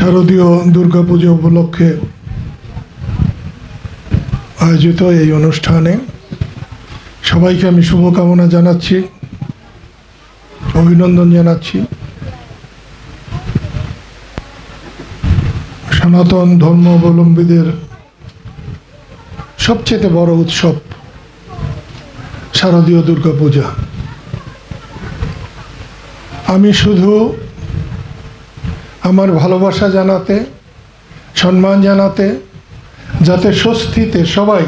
শারদীয় দুর্গাপুজো উপলক্ষে আয়োজিত এই অনুষ্ঠানে সবাইকে আমি শুভকামনা জানাচ্ছি, অভিনন্দন জানাচ্ছি। সনাতন ধর্মাবলম্বীদের সবচেয়ে বড় উৎসব শারদীয় দুর্গাপূজা। আমি শুধু আমার ভালোবাসা জানাতে, সম্মান জানাতে, যাতে স্বস্তিতে সবাই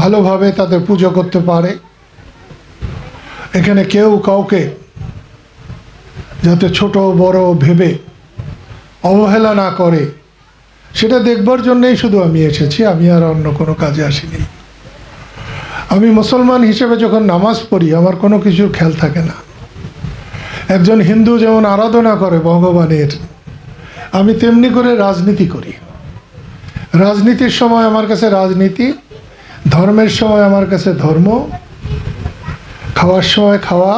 ভালোভাবে তাদের পুজো করতে পারে। এখানে কেউ কাউকে যাতে ছোট, বড় ভেবে অবহেলা না করে, সেটা দেখবার জন্যই শুধু আমি এসেছি, আমি আর অন্য কোনো কাজে আসিনি। আমি মুসলমান হিসেবে যখন নামাজ পড়ি, আমার কোনো কিছুর খেয়াল থাকে না। একজন হিন্দু যেমন আরাধনা করে ভগবানের, আমি তেমনি করে রাজনীতি করি। রাজনীতির সময় আমার কাছে রাজনীতি, ধর্মের সময় আমার কাছে ধর্ম, খাওয়ার সময় খাওয়া,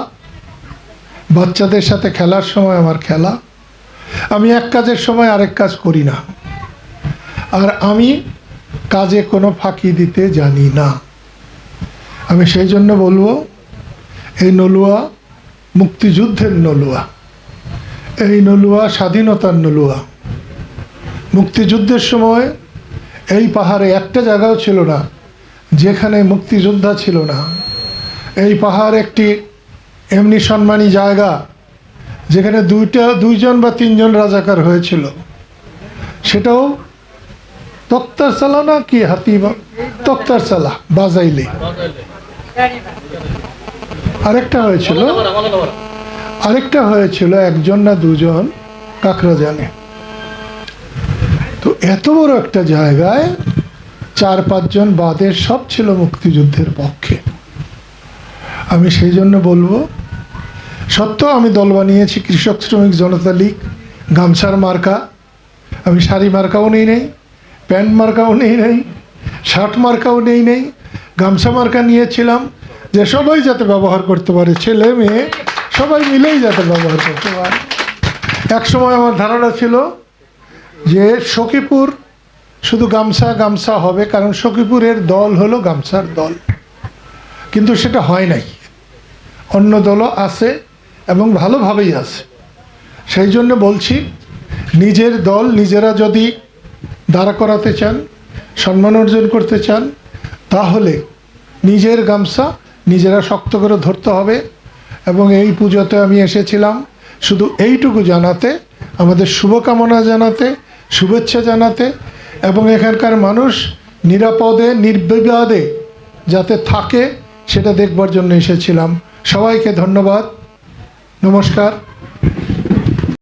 বাচ্চাদের সাথে খেলার সময় আমার খেলা। আমি এক কাজের সময় আরেক কাজ করি না। আর আমি কাজে কোনো ফাঁকি দিতে জানি না। আমি সেই জন্য বলব, এই নলুয়া মুক্তিযুদ্ধের নলুয়া। এই নলুয়া স্বাধীনতার নলুয়া। মুক্তিযুদ্ধের সময় এই পাহাড়ে একটা জায়গাও ছিল না, যেখানে মুক্তিযোদ্ধা ছিল না। এই পাহাড় একটি এমনি সম্মানী জায়গা, যেখানে দুইটা, দুইজন বা তিনজন রাজাকার হয়েছিল। সেটাও তক্তার চালা না কি হাতি তক্তার চালা, বাজাইলে। আরেকটা হয়েছিল? আরেকটা হয়েছিল একজন না দুজন কাকরা জানে তো এত বড় একটা জায়গায় চার পাঁচজন বাদের সব ছিল মুক্তিযুদ্ধের পক্ষে। আমি সেই জন্য বলব সত্য আমি দল বানিয়েছি কৃষক শ্রমিক জনতা লীগ গামছার মার্কা। আমি শাড়ি মার্কাও নেই নেই প্যান্ট মার্কাও নেই নেই শার্ট মার্কাও নেই নেই গামছা মার্কা নিয়েছিলাম। যে সবাই যাতে ব্যবহার করতে পারে, ছেলে, মেয়ে, সবাই মিলেই যাতে ব্যবহার করতে পারে। এক সময় আমার ধারণা ছিল যে সখীপুর শুধু গামছা গামছা হবে, কারণ সখীপুরের দল হলো গামছার দল। কিন্তু সেটা হয় নাই। অন্য দলও আছে এবং ভালোভাবেই আছে। সেই জন্য বলছি, নিজের দল নিজেরা যদি দাঁড়া করাতে চান, সম্মান অর্জন করতে চান, তাহলে নিজের গামছা নিজেরা শক্ত করে ধরতে হবে এবং এই পুজোতে আমি এসেছিলাম শুধু এইটুকু জানাতে, আমাদের শুভকামনা জানাতে, শুভেচ্ছা জানাতে এবং এখানকার মানুষ নিরাপদে, নির্বিবাদে যাতে থাকে, সেটা দেখবার জন্য এসেছিলাম। সবাইকে ধন্যবাদ। নমস্কার।